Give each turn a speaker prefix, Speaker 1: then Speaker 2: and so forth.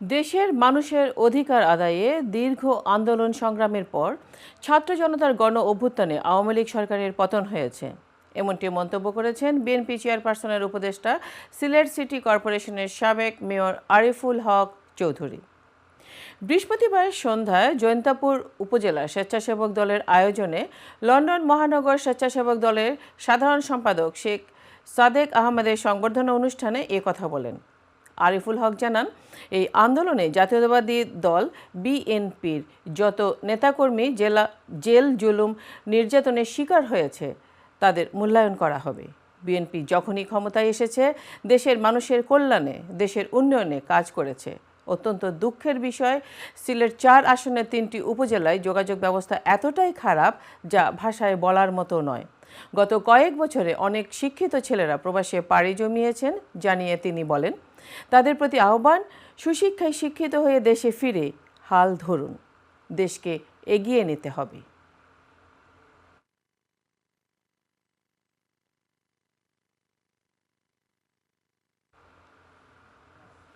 Speaker 1: দেশের মানুষের অধিকার আদায়ে দীর্ঘ আন্দোলন সংগ্রামের পর ছাত্র জনতার গণ অভ্যুত্থানে আওয়ামী লীগ সরকারের পতন হয়েছে। এমনটি মন্তব্য করেছেন বিএনপি চেয়ারপারসনের উপদেষ্টা, সিলেট সিটি কর্পোরেশনের সাবেক মেয়র আরিফুল হক চৌধুরী। বৃহস্পতিবার সন্ধ্যায় জৈন্তাপুর উপজেলা স্বেচ্ছাসেবক দলের আয়োজনে লন্ডন মহানগর স্বেচ্ছাসেবক দলের সাধারণ সম্পাদক শেখ সাদেক আহমেদের সংবর্ধনা অনুষ্ঠানে এ কথা বলেন। আরিফুল হক জানান, এই আন্দোলনে জাতীয়তাবাদী দল বিএনপির যত নেতাকর্মী, জেলা, জেল জুলুম নির্যাতনের শিকার হয়েছে, তাদের মূল্যায়ন করা হবে। বিএনপি যখনই ক্ষমতায় এসেছে, দেশের মানুষের কল্যাণে, দেশের উন্নয়নে কাজ করেছে। অত্যন্ত দুঃখের বিষয়, সিলেট চার আসনের তিনটি উপজেলায় যোগাযোগ ব্যবস্থা এতটাই খারাপ যা ভাষায় বলার মতো নয়। গত কয়েক বছরে অনেক শিক্ষিত ছেলেরা প্রবাসে পাড়ি জমিয়েছেন, জানিয়ে তিনি বলেন তাদের প্রতি আহ্বান সুশিক্ষায় শিক্ষিত হয়ে দেশে ফিরে হাল ধরুন। দেশকে এগিয়ে নিতে হবে।